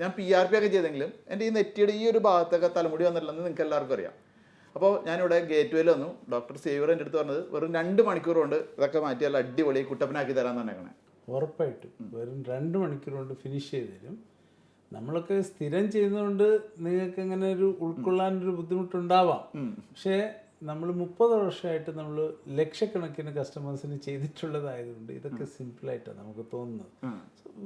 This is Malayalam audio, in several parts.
ഞാൻ പി ആർ പി ഒക്കെ ചെയ്തെങ്കിലും എന്റെ ഈ നെറ്റിയുടെ ഈ ഒരു ഭാഗത്തൊക്കെ തലമുടി വന്നിട്ടില്ലെന്ന് നിങ്ങൾക്ക് എല്ലാവർക്കും അറിയാം. അപ്പോൾ ഞാനിവിടെ ഗേറ്റ് വേയിൽ വന്നു. ഡോക്ടർ സേവർ എന്റെ അടുത്ത് പറഞ്ഞത് വെറും രണ്ട് മണിക്കൂർ കൊണ്ട് ഇതൊക്കെ മാറ്റി നല്ല അടിപൊളി കുട്ടപ്പനാക്കി തരാമെന്ന് പറഞ്ഞേക്കണേ ഉറപ്പായിട്ടും. വെറും രണ്ട് മണിക്കൂർ കൊണ്ട് ഫിനിഷ് ചെയ്ത് തരും. നമ്മളൊക്കെ സ്ഥിരം ചെയ്യുന്നതുകൊണ്ട് നിങ്ങൾക്ക് ഇങ്ങനെ ഒരു ഉൾക്കൊള്ളാൻ ഒരു ബുദ്ധിമുട്ടുണ്ടാവാം. പക്ഷേ നമ്മൾ മുപ്പത് വർഷമായിട്ട് നമ്മൾ ലക്ഷക്കണക്കിന് കസ്റ്റമേഴ്സിന് ചെയ്തിട്ടുള്ളതായതുകൊണ്ട് ഇതൊക്കെ സിമ്പിളായിട്ടാണ് നമുക്ക് തോന്നുന്നത്.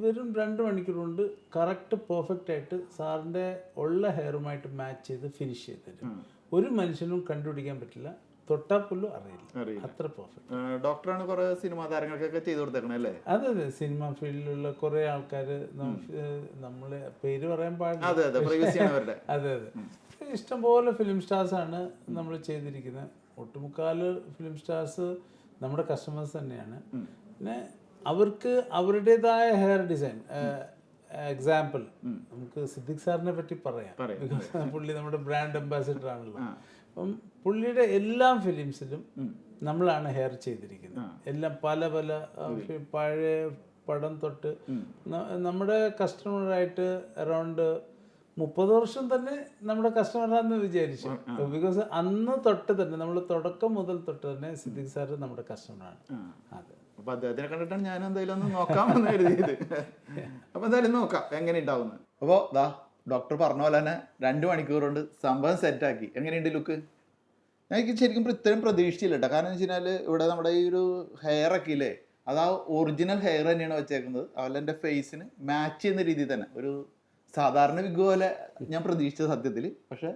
വെറും രണ്ട് മണിക്കൂർ കൊണ്ട് കറക്റ്റ് പെർഫെക്റ്റ് ആയിട്ട് സാറിന്റെ ഉള്ള ഹെയറുമായിട്ട് മാച്ച് ചെയ്ത് ഫിനിഷ് ചെയ്ത് തരും ഒരു മനുഷ്യനും കണ്ടുപിടിക്കാൻ പറ്റില്ല. തൊട്ടാ പോലും അറിയില്ല. അത്ര പെർഫെക്റ്റ് ഡോക്ടറാണ് കുറേ സിനിമാ താരങ്ങൾക്കൊക്കെ ചെയ്തു കൊടുത്തേക്കണല്ലേ അതെ അതെ. സിനിമ ഫീൽഡിലുള്ള കുറെ ആൾക്കാർ നമ്മൾ പേര് പറയാൻ പാടില്ല. അതെ അതെ. അതെ അതെ. ഇഷ്ടംപോലെ ഫിലിം സ്റ്റാർസ് ആണ് നമ്മൾ ചെയ്തിരിക്കുന്നത്. ഒട്ടുമുക്കാൽ ഫിലിം സ്റ്റാർസ് നമ്മുടെ കസ്റ്റമേഴ്സ് തന്നെയാണ്. പിന്നെ അവർക്ക് അവരുടേതായ ഹെയർ ഡിസൈൻ എക്സാമ്പിൾ നമുക്ക് സിദ്ദിഖ് സാറിനെ പറ്റി പറയാം. ബിക്കോസ് പുള്ളി നമ്മുടെ ബ്രാൻഡ് അംബാസിഡർ ആണല്ലോ. അപ്പം പുള്ളിയുടെ എല്ലാ ഫിലിംസിലും നമ്മളാണ് ഹെയർ ചെയ്തിരിക്കുന്നത്. എല്ലാം പല പല പഴയ പടം തൊട്ട് നമ്മുടെ കസ്റ്റമറായിട്ട് അറൗണ്ട് മുപ്പത് വർഷം തന്നെ നമ്മുടെ കസ്റ്റമറാന്ന് വിചാരിച്ചു. ബിക്കോസ് അന്ന് തൊട്ട് തന്നെ നമ്മൾ തുടക്കം മുതൽ തൊട്ട് തന്നെ സിദ്ദിഖ് സാർ നമ്മുടെ കസ്റ്റമറാണ്. അതെ. അപ്പൊ അദ്ദേഹത്തിനെ കണ്ടിട്ടാണ് ഞാൻ എന്തായാലും ഒന്ന് നോക്കാമെന്ന് കരുതിയത്. അപ്പൊ എന്തായാലും നോക്കാം എങ്ങനെ ഉണ്ടാവുന്നത് അപ്പോൾ ദാ ഡോക്ടർ പറഞ്ഞ പോലെ തന്നെ രണ്ട് മണിക്കൂർ കൊണ്ട് സംഭവം സെറ്റാക്കി എങ്ങനെയുണ്ട് ലുക്ക് എനിക്ക് ശരിക്കും ഇത്രയും പ്രതീക്ഷിച്ചില്ല കേട്ടോ കാരണം എന്ന് വെച്ച് കഴിഞ്ഞാൽ ഇവിടെ നമ്മുടെ ഈ ഒരു ഹെയർ ഒക്കെ ഇല്ലേ അത് ആ ഒറിജിനൽ ഹെയർ തന്നെയാണ് വെച്ചേക്കുന്നത്. അതുപോലെ എന്റെ ഫേസിന് മാച്ച് ചെയ്യുന്ന രീതിയിൽ തന്നെ. ഒരു സാധാരണ വിഗ് പോലെ ഞാൻ പ്രതീക്ഷിച്ച സത്യത്തിൽ പക്ഷെ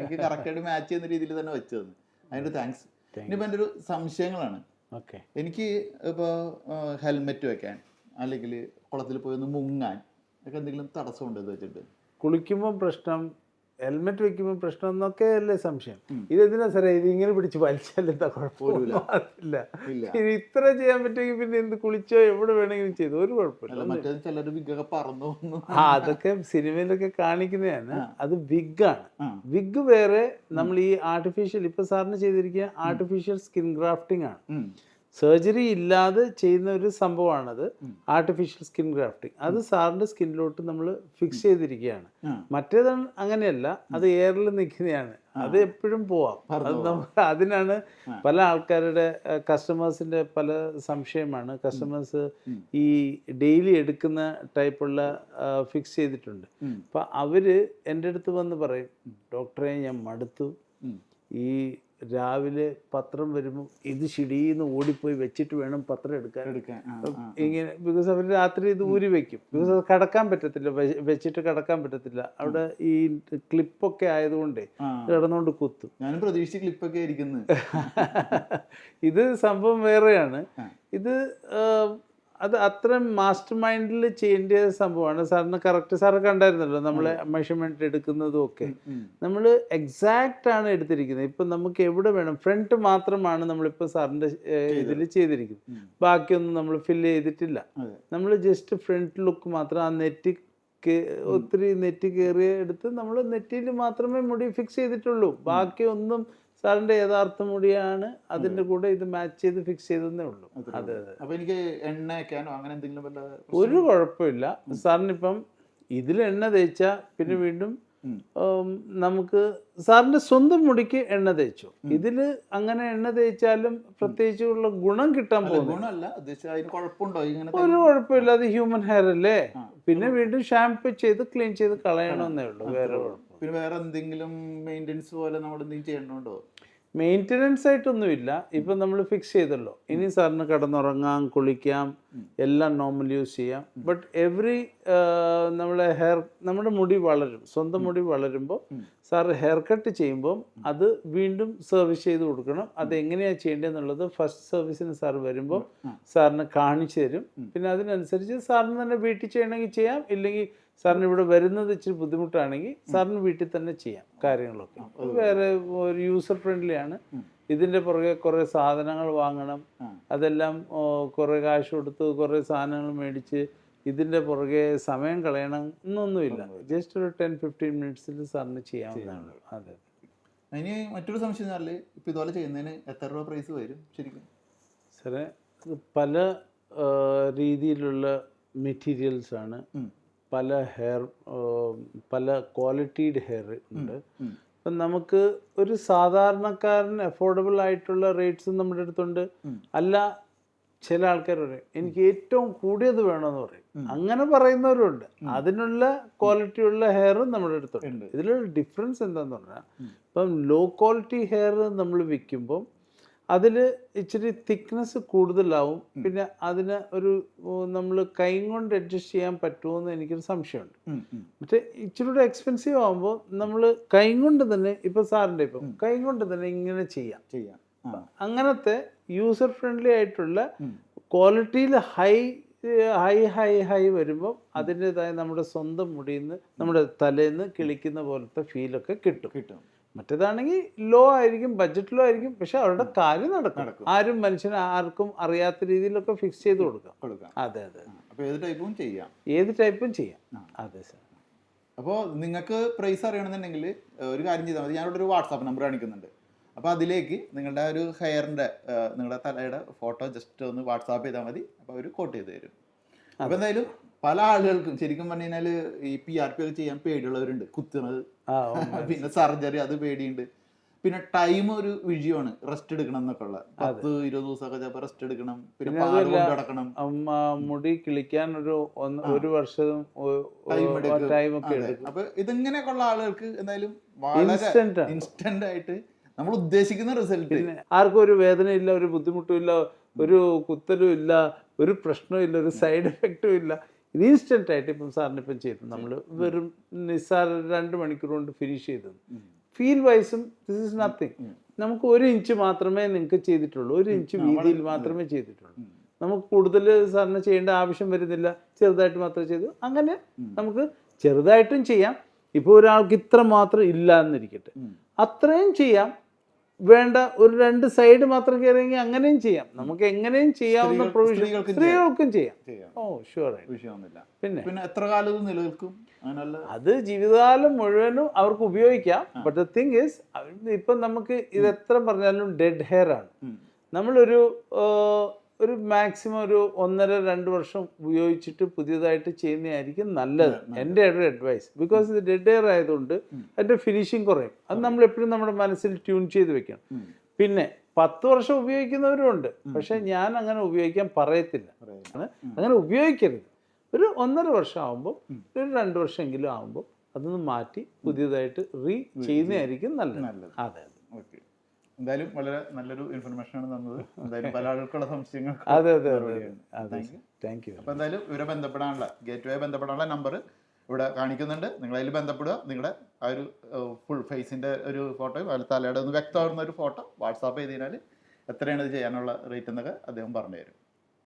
എനിക്ക് കറക്റ്റായിട്ട് മാച്ച് ചെയ്യുന്ന രീതിയിൽ തന്നെ വെച്ചു തന്നു. അതിന്റെ താങ്ക്സ് ഇനിയിപ്പോൾ എന്റെ ഒരു സംശയങ്ങളാണ്. ഓക്കെ എനിക്ക് ഇപ്പോൾ ഹെൽമെറ്റ് വെക്കാൻ അല്ലെങ്കിൽ കുളത്തിൽ പോയി ഒന്ന് മുങ്ങാൻ ഒക്കെ എന്തെങ്കിലും തടസ്സമുണ്ടോ ഇത് വെച്ചിട്ട്? കുളിക്കുമ്പോൾ പ്രശ്നം ഹെൽമെറ്റ് വെക്കുമ്പോൾ പ്രശ്നം എന്നൊക്കെ അല്ലേ സംശയം? ഇതെന്തിനാ സാറേ? ഇത് ഇങ്ങനെ പിടിച്ച് വലിച്ചാൽ എന്താ കുഴപ്പമില്ല. ഇത് ഇത്ര ചെയ്യാൻ പറ്റുമെങ്കിൽ പിന്നെ എന്ത് കുളിച്ചോ എവിടെ വേണമെങ്കിലും ചെയ്തു. ഒരു കുഴപ്പമില്ല. ആ അതൊക്കെ സിനിമയിലൊക്കെ കാണിക്കുന്നതാണ് അത് വിഗാണ്. ആണ് വിഗ് വേറെ നമ്മൾ ഈ ആർട്ടിഫിഷ്യൽ ഇപ്പൊ സാറിന് ചെയ്തിരിക്കുക ആർട്ടിഫിഷ്യൽ സ്കിൻ ഗ്രാഫ്റ്റിംഗ് ആണ്. സർജറി ഇല്ലാതെ ചെയ്യുന്ന ഒരു സംഭവമാണത്. ആർട്ടിഫിഷ്യൽ സ്കിൻ ഗ്രാഫ്റ്റിംഗ് അത് സാറിന്റെ സ്കിന്നിലോട്ട് നമ്മൾ ഫിക്സ് ചെയ്തിരിക്കുകയാണ്. മറ്റേത് അങ്ങനെയല്ല അത് എയറിൽ നിൽക്കുന്നതാണ്. അത് എപ്പോഴും പോവാം. അത് നമുക്ക് അതിനാണ് പല ആൾക്കാരുടെ കസ്റ്റമേഴ്സിന്റെ പല സംശയമാണ്. കസ്റ്റമേഴ്സ് ഈ ഡെയിലി എടുക്കുന്ന ടൈപ്പുള്ള ഫിക്സ് ചെയ്തിട്ടുണ്ട്. അപ്പൊ അവർ എന്റെ അടുത്ത് വന്ന് പറയും ഡോക്ടറെ ഞാൻ മടുത്തു. ഈ രാവിലെ പത്രം വരുമ്പോൾ ഇത് ശിടീന്ന് ഓടിപ്പോയി വെച്ചിട്ട് വേണം പത്രം എടുക്കാൻ. എടുക്കാൻ. ഇങ്ങനെ ബിക്കോസ് അവർ രാത്രി ഇത് ഊരി വെക്കും. ബിക്കോസ് അത് കടക്കാൻ പറ്റത്തില്ല വെച്ചിട്ട് കടക്കാൻ പറ്റത്തില്ല. അവിടെ ഈ ക്ലിപ്പൊക്കെ ആയതുകൊണ്ടേ. കിടന്നുകൊണ്ട് കുത്തും. ഞാനും പ്രതീക്ഷിച്ച് ക്ലിപ്പൊക്കെ ആയിരിക്കുന്നു. ഇത് സംഭവം വേറെയാണ്. ഇത് അത് അത്ര മാസ്റ്റർ മൈൻഡിൽ ചെയ്യേണ്ട സംഭവമാണ്. സാറിന് കറക്റ്റ് സാറ് കണ്ടായിരുന്നല്ലോ നമ്മളെ മെഷർമെന്റ് എടുക്കുന്നതും ഒക്കെ. നമ്മൾ എക്സാക്റ്റ് ആണ് എടുത്തിരിക്കുന്നത്. ഇപ്പം നമുക്ക് എവിടെ വേണം? ഫ്രണ്ട് മാത്രമാണ് നമ്മളിപ്പോൾ സാറിന്റെ ഇതിൽ ചെയ്തിരിക്കുന്നത്. ബാക്കിയൊന്നും നമ്മൾ ഫില്ല് ചെയ്തിട്ടില്ല. നമ്മൾ ജസ്റ്റ് ഫ്രണ്ട് ലുക്ക് മാത്രം ആ നെറ്റ് ഒത്തിരി നെറ്റ് കയറിയ എടുത്ത് നമ്മൾ നെറ്റിയിൽ മാത്രമേ മുടി ഫിക്സ് ചെയ്തിട്ടുള്ളൂ. ബാക്കി സാറിന്റെ യഥാർത്ഥ മുടിയാണ് അതിന്റെ കൂടെ ഇത് മാച്ച് ചെയ്ത് ഫിക്സ് ചെയ്തതേ ഉള്ളൂ. അതെ അതെ എനിക്ക് അങ്ങനെ എന്തെങ്കിലും ഒരു കുഴപ്പമില്ല. സാറിനിപ്പം ഇതിൽ എണ്ണ തേച്ചാൽ പിന്നെ വീണ്ടും നമുക്ക് സാറിന്റെ സ്വന്തം മുടിക്ക് എണ്ണ തേച്ചു. ഇതിൽ അങ്ങനെ എണ്ണ തേച്ചാലും പ്രത്യേകിച്ചുള്ള ഗുണം കിട്ടാൻ പോകുന്നു ഒരു കുഴപ്പമില്ല. അത് ഹ്യൂമൻ ഹെയർ അല്ലേ? പിന്നെ വീണ്ടും ഷാംപൂ ചെയ്ത് ക്ലീൻ ചെയ്ത് കളയണമെന്നേ ഉള്ളൂ. വേറെ കുഴപ്പം പിന്നെ വേറെ എന്തെങ്കിലും മെയിന്റെനൻസ് പോലെ നമ്മൾ എന്തെങ്കിലും ചെയ്യണുണ്ടോ? മെയിന്റനൻസ് ആയിട്ടൊന്നുമില്ല. ഇപ്പം നമ്മൾ ഫിക്സ് ചെയ്തല്ലോ. ഇനി സാറിന് കിടന്നുറങ്ങാം കുളിക്കാം എല്ലാം നോർമൽ യൂസ് ചെയ്യാം. ബട്ട് എവറി നമ്മളെ ഹെയർ നമ്മുടെ മുടി വളരും. സ്വന്തം മുടി വളരുമ്പോൾ സാർ ഹെയർ കട്ട് ചെയ്യുമ്പോൾ അത് വീണ്ടും സർവീസ് ചെയ്ത് കൊടുക്കണം. അത് എങ്ങനെയാണ് ചെയ്യേണ്ടതെന്നുള്ളത് ഫസ്റ്റ് സർവീസിന് സാർ വരുമ്പോൾ സാറിന് കാണിച്ചു തരും. പിന്നെ അതിനനുസരിച്ച് സാറിന് തന്നെ വീട്ടിൽ ചെയ്യണമെങ്കിൽ ചെയ്യാം. ഇല്ലെങ്കിൽ സാറിന് ഇവിടെ വരുന്നത് ഇച്ചിരി ബുദ്ധിമുട്ടാണെങ്കിൽ സാറിന് വീട്ടിൽ തന്നെ ചെയ്യാം കാര്യങ്ങളൊക്കെ. വേറെ ഒരു യൂസർ ഫ്രണ്ട്ലി ആണ്. ഇതിന്റെ പുറകെ കുറേ സാധനങ്ങൾ വാങ്ങണം. അതെല്ലാം കുറേ കാശ് കൊടുത്ത് കുറേ സാധനങ്ങൾ മേടിച്ച് ഇതിന്റെ പുറകെ സമയം കളയണം എന്നൊന്നുമില്ല. ജസ്റ്റ് ഒരു ടെൻ ഫിഫ്റ്റീൻ മിനിറ്റ്സിൽ സാറിന് ചെയ്യാവുന്നതാണ്. അതെ. ഇനി മറ്റൊരു സംശയം ഇപ്പൊ ഇതുപോലെ ചെയ്യുന്നതിന് എത്ര രൂപ പ്രൈസ് വരും ശരിക്കും? സാറേ പല രീതിയിലുള്ള മെറ്റീരിയൽസ് ആണ്. പല ഹെയർ പല ക്വാളിറ്റീഡ് ഹെയർ ഉണ്ട്. അപ്പം നമുക്ക് ഒരു സാധാരണക്കാരന് അഫോർഡബിൾ ആയിട്ടുള്ള റേറ്റ്സും നമ്മുടെ അടുത്തുണ്ട്. അല്ല ചില ആൾക്കാർ പറയും എനിക്ക് ഏറ്റവും കൂടിയത് വേണമെന്ന് പറയും. അങ്ങനെ പറയുന്നവരുണ്ട്. അതിനുള്ള ക്വാളിറ്റി ഉള്ള ഹെയറും നമ്മുടെ അടുത്തുണ്ട്. ഇതിലൊരു ഡിഫറൻസ് എന്താന്ന് പറഞ്ഞാൽ ഇപ്പം ലോ ക്വാളിറ്റി ഹെയർ നമ്മൾ വിൽക്കുമ്പം അതിൽ ഇച്ചിരി തിക്നെസ് കൂടുതലാവും. പിന്നെ അതിന് ഒരു നമ്മൾ കൈ കൊണ്ട് അഡ്ജസ്റ്റ് ചെയ്യാൻ പറ്റുമോ എന്ന് എനിക്കൊരു സംശയമുണ്ട്. മറ്റേ ഇച്ചിരി കൂടെ എക്സ്പെൻസീവ് ആകുമ്പോൾ നമ്മൾ കൈ കൊണ്ട് തന്നെ ഇപ്പം സാറിന്റെ ഇപ്പം കൈ കൊണ്ട് തന്നെ ഇങ്ങനെ ചെയ്യാം. ചെയ്യാം. അങ്ങനത്തെ യൂസർ ഫ്രണ്ട്ലി ആയിട്ടുള്ള ക്വാളിറ്റിയിൽ ഹൈ ഹൈ ഹൈ ഹൈ വരുമ്പോൾ അതിന്റെതായ നമ്മുടെ സ്വന്തം മുടിയിൽ നിന്ന് നമ്മുടെ തലേന്ന് കിളിക്കുന്ന പോലത്തെ ഫീലൊക്കെ കിട്ടും. കിട്ടും. മറ്റേതാണെങ്കിൽ ലോ ആയിരിക്കും ബഡ്ജറ്റ് ലോ ആയിരിക്കും. പക്ഷെ അവരുടെ കാര്യം നടക്കും. ആരും മനുഷ്യന് ആർക്കും അറിയാത്ത രീതിയിലൊക്കെ ഫിക്സ് ചെയ്ത് കൊടുക്കാം. കൊടുക്കാം. അതെ അതെ. അപ്പോൾ ഏത് ടൈപ്പും ചെയ്യാം. ഏത് ടൈപ്പും ചെയ്യാം. അതെ സാർ അപ്പോൾ നിങ്ങൾക്ക് പ്രൈസ് അറിയണമെന്നുണ്ടെങ്കിൽ ഒരു കാര്യം ചെയ്താൽ മതി. ഞാനിവിടെ ഒരു വാട്സാപ്പ് നമ്പർ കാണിക്കുന്നുണ്ട്. അപ്പോൾ അതിലേക്ക് നിങ്ങളുടെ ഒരു ഹെയറിന്റെ നിങ്ങളുടെ തലയുടെ ഫോട്ടോ ജസ്റ്റ് ഒന്ന് വാട്സാപ്പ് ചെയ്താൽ മതി. അപ്പോൾ അവർ കോട്ട് ചെയ്ത് തരും. അപ്പോൾ എന്തായാലും പല ആളുകൾക്കും ശരിക്കും പറഞ്ഞു കഴിഞ്ഞാൽ ഈ പി ആർ പി ഒക്കെ ചെയ്യാൻ പേടിയുള്ളവരുണ്ട്. കുത്തുന്നത്. പിന്നെ സർജറി അത് പേടിയുണ്ട്. പിന്നെ ടൈം ഒരു വിഷയമാണ് റെസ്റ്റ് എടുക്കണം എന്നൊക്കെ ഉള്ള പത്ത് ഇരുപത് ദിവസമൊക്കെ ചിലപ്പോൾ റെസ്റ്റ് എടുക്കണം. പിന്നെ പാൽ കൊണ്ട് മുടി കിളിക്കാൻ ഒരു ഒരു വർഷം ടൈം ഒക്കെ അപ്പൊ ഇതിങ്ങനെയൊക്കെ ഉള്ള ആളുകൾക്ക് എന്തായാലും വളരെ ഇൻസ്റ്റന്റ് ആയിട്ട് നമ്മൾ ഉദ്ദേശിക്കുന്ന റിസൾട്ട് ആർക്കും ഒരു വേദനയില്ല ഒരു ബുദ്ധിമുട്ടും ഇല്ല ഒരു കുത്തലും ഇല്ല ഒരു പ്രശ്നവും ഇല്ല ഒരു സൈഡ് എഫക്റ്റും ഇല്ല. ഇത് ഇൻസ്റ്റന്റ് ആയിട്ട് ഇപ്പം സാറിന് ഇപ്പം ചെയ്തു. നമ്മൾ വെറും നിസ്സാര രണ്ട് മണിക്കൂർ കൊണ്ട് ഫിനിഷ് ചെയ്തു. ഫീൽ വൈസും ദിസ് ഇസ് നത്തിങ് നമുക്ക് ഒരു ഇഞ്ച് മാത്രമേ നിങ്ങൾക്ക് ചെയ്തിട്ടുള്ളൂ. ഒരു ഇഞ്ച് വീതിയിൽ മാത്രമേ ചെയ്തിട്ടുള്ളൂ. നമുക്ക് കൂടുതൽ സാറിന് ചെയ്യേണ്ട ആവശ്യം വരുന്നില്ല. ചെറുതായിട്ട് മാത്രമേ ചെയ്തു. അങ്ങനെ നമുക്ക് ചെറുതായിട്ടും ചെയ്യാം. ഇപ്പോൾ ഒരാൾക്ക് ഇത്ര മാത്രം ഇല്ല എന്നിരിക്കട്ടെ. അത്രയും ചെയ്യാം. വേണ്ട ഒരു രണ്ട് സൈഡ് മാത്രം കയറിയെങ്കിൽ അങ്ങനെയും ചെയ്യാം. നമുക്ക് എങ്ങനെയും ചെയ്യാവുന്ന പ്രൊവിഷൻ സ്ത്രീകൾക്കും ചെയ്യാം. ഓ ഷുവർ പിന്നെ? പിന്നെ എത്ര കാലം നിലനിൽക്കും? അത് ജീവിതകാലം മുഴുവനും അവർക്ക് ഉപയോഗിക്കാം. ബട്ട് ദ തിങ് ഈസ് ഇപ്പം നമുക്ക് ഇത് എത്ര പറഞ്ഞാലും ഡെഡ് ഹെയർ ആണ്. നമ്മളൊരു ഒരു മാക്സിമം ഒരു ഒന്നര രണ്ട് വർഷം ഉപയോഗിച്ചിട്ട് പുതിയതായിട്ട് ചെയ്യുന്നതായിരിക്കും നല്ലത്. എന്റെ ഒരു അഡ്വൈസ് ബിക്കോസ് ഇത് ഡെഡ് എയർ ആയതുകൊണ്ട് അതിന്റെ ഫിനിഷിങ് കുറയും. അത് നമ്മൾ എപ്പോഴും നമ്മുടെ മനസ്സിൽ ട്യൂൺ ചെയ്ത് വെക്കണം. പിന്നെ പത്ത് വർഷം ഉപയോഗിക്കുന്നവരും ഉണ്ട്. പക്ഷെ ഞാൻ അങ്ങനെ ഉപയോഗിക്കാൻ പറയത്തില്ല. അങ്ങനെ ഉപയോഗിക്കരുത്. ഒരു ഒന്നര വർഷം ആകുമ്പോൾ ഒരു രണ്ട് വർഷമെങ്കിലും ആകുമ്പോൾ അതൊന്ന് മാറ്റി പുതിയതായിട്ട് റീ ചെയ്യുന്നതായിരിക്കും നല്ലത്. നല്ലത്. അതെ അതെ. ഓക്കെ. എന്തായാലും വളരെ നല്ലൊരു ഇൻഫർമേഷൻ ആണ് തന്നത്. എന്തായാലും പല ആളുകൾക്കുള്ള സംശയങ്ങൾ അതെ അതെ താങ്ക് യു അപ്പോൾ എന്തായാലും ഇവരെ ബന്ധപ്പെടാനുള്ള ഗേറ്റ് വേ ബന്ധപ്പെടാനുള്ള നമ്പർ ഇവിടെ കാണിക്കുന്നുണ്ട്. നിങ്ങൾ അതിൽ ബന്ധപ്പെടുക. നിങ്ങളുടെ ആ ഒരു ഫുൾ ഫേസിന്റെ ഒരു ഫോട്ടോയും അതിൽ തലയുടെ ഒന്ന് വ്യക്തമാകുന്ന ഒരു ഫോട്ടോ വാട്സാപ്പ് ചെയ്ത് കഴിഞ്ഞാൽ എത്രയാണ് ഇത് ചെയ്യാനുള്ള റേറ്റ് എന്നൊക്കെ അദ്ദേഹം പറഞ്ഞു തരും.